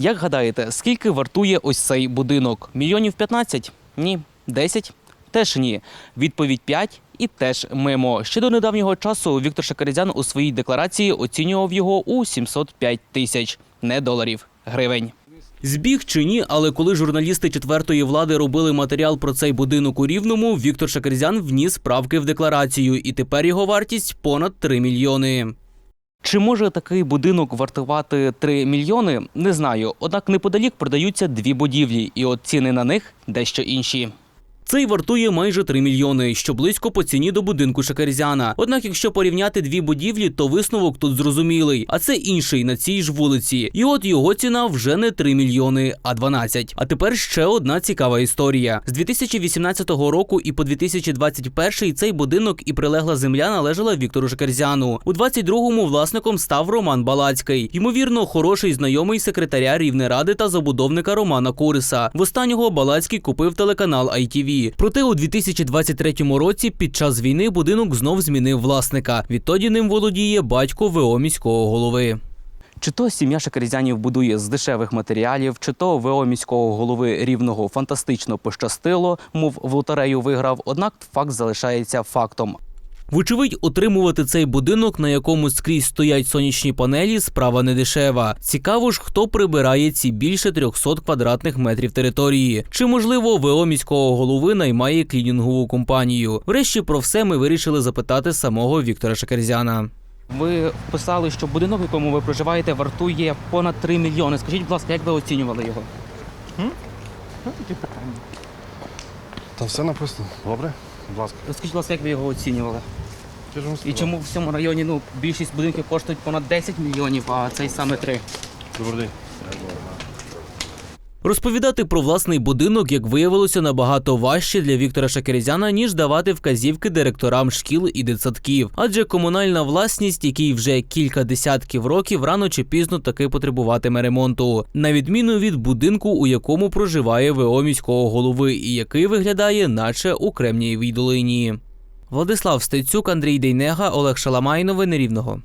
Як гадаєте, скільки вартує ось цей будинок? Мільйонів 15? Ні. 10? Теж ні. Відповідь 5 і теж мимо. Ще до недавнього часу Віктор Шакаризян у своїй декларації оцінював його у 705 тисяч не доларів, гривень. Збіг чи ні, але коли журналісти четвертої влади робили матеріал про цей будинок у Рівному, Віктор Шакарзян вніс правки в декларацію, і тепер його вартість понад 3 мільйони. Чи може такий будинок вартувати 3 мільйони? Не знаю. Однак неподалік продаються дві будівлі, і от ціни на них дещо інші. Цей вартує майже 3 мільйони, що близько по ціні до будинку Шакарзяна. Однак, якщо порівняти дві будівлі, то висновок тут зрозумілий. А це інший на цій ж вулиці. І от його ціна вже не 3 мільйони, а 12. А тепер ще одна цікава історія. З 2018 року і по 2021 цей будинок і прилегла земля належала Віктору Шакарзяну. У 22-му власником став Роман Балацький. Ймовірно, хороший знайомий секретаря Рівнеради та забудовника Романа Куриса. В останнього Балацький купив телеканал ITV. Проте у 2023 році під час війни будинок знов змінив власника. Відтоді ним володіє батько ВО міського голови. Чи то сім'я Шакарізянів будує з дешевих матеріалів, чи то ВО міського голови рівного фантастично пощастило, мов в лотерею виграв. Однак факт залишається фактом. Вочевидь, отримувати цей будинок, на якому скрізь стоять сонячні панелі, справа не дешева. Цікаво ж, хто прибирає ці більше 300 квадратних метрів території. Чи можливо ВО міського голови наймає клінінгову компанію? Врешті про все ми вирішили запитати самого Віктора Шакерзяна. Ви вписали, що будинок, в якому ви проживаєте, вартує понад 3 мільйони. Скажіть, будь ласка, як ви оцінювали його? Та все написано. Добре? Будь ласка. Скажіть, будь ласка, як ви його оцінювали? Я ж вам І сказав. чому в цьому районі ну більшість будинків коштують понад 10 мільйонів, а цей саме 3? Добрий день. Розповідати про власний будинок, як виявилося, набагато важче для Віктора Шакерезяна, ніж давати вказівки директорам шкіл і дитсадків. Адже комунальна власність, який вже кілька десятків років рано чи пізно таки потребуватиме ремонту, на відміну від будинку, у якому проживає ВО міського голови, і який виглядає, наче у Кремнієвій долині. Владислав Стецюк, Андрій Дейнега, Олег Шаламай. Новини Рівного.